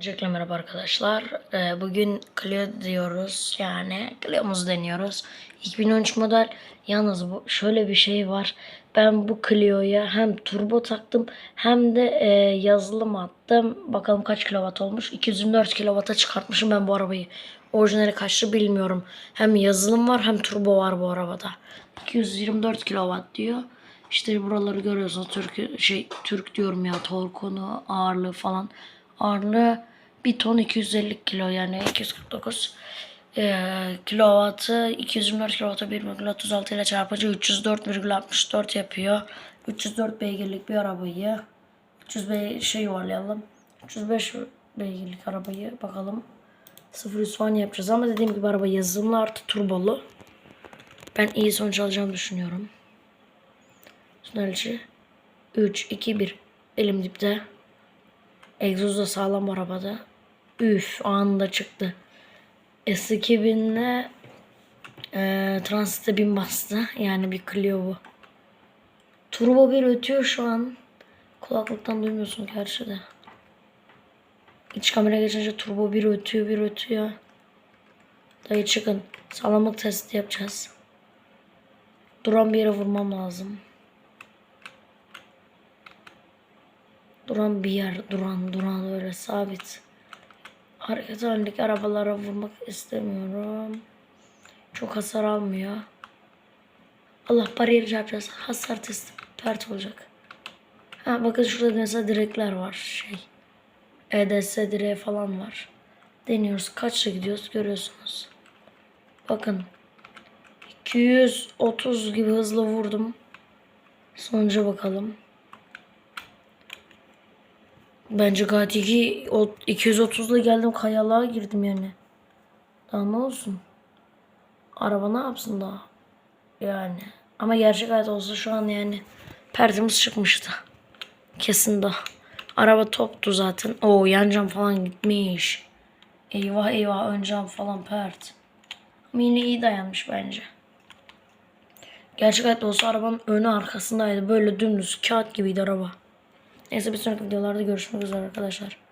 Öncelikle merhaba arkadaşlar. Ee, Bugün Clio diyoruz. Yani Clio'muzu deniyoruz. 2013 model. Yalnız bu şöyle bir şey var. Ben bu Clio'ya hem turbo taktım hem de e, yazılım attım. Bakalım kaç kilowatt olmuş. 224 kilowatt'a çıkartmışım ben bu arabayı. Orijinali kaçtı bilmiyorum. Hem yazılım var hem turbo var bu arabada. 224 kilowatt diyor. İşte buraları görüyorsunuz. Türk şey Türk diyorum ya torkunu, ağırlığı falan. Ağırlığı 1 ton 250 kilo yani 249 ee, kilovatı 224 kilovatı 1,36 ile çarpınca 304,64 yapıyor. 304 beygirlik bir arabayı 300 be şey yuvarlayalım. 305 beygirlik arabayı bakalım. 0 falan yapacağız ama dediğim gibi araba yazılımlı artı turbolu. Ben iyi sonuç alacağımı düşünüyorum. Tünelci 3, 2, 1 elim dipte. Egzoz da sağlam arabada. Üf anında çıktı. S2000'le e, Transit'e bin bastı. Yani bir Clio bu. Turbo bir ötüyor şu an. Kulaklıktan duymuyorsun gerçi de. İç kamera geçince turbo bir ötüyor bir ötüyor. Dayı çıkın. Sağlamlık testi yapacağız. Duran bir yere vurmam lazım. Duran bir yer. Duran duran öyle sabit. Hareket halindeki arabalara vurmak istemiyorum. Çok hasar almıyor. Allah bariyer yapacağız. Hasar testi pert olacak. Ha bakın şurada mesela direkler var. Şey. EDS direği falan var. Deniyoruz. Kaçla gidiyoruz görüyorsunuz. Bakın. 230 gibi hızlı vurdum. Sonuca bakalım. Bence gayet iyi. O 230'la geldim kayalığa girdim yani. Daha ne olsun? Araba ne yapsın daha? Yani. Ama gerçek hayat olsa şu an yani perdemiz çıkmıştı. Kesin daha. Araba toptu zaten. Oo yan cam falan gitmiş. Eyvah eyvah ön cam falan pert. Ama yine iyi dayanmış bence. Gerçek hayatta olsa arabanın önü arkasındaydı. Böyle dümdüz kağıt gibiydi araba. Neyse bir sonraki videolarda görüşmek üzere arkadaşlar.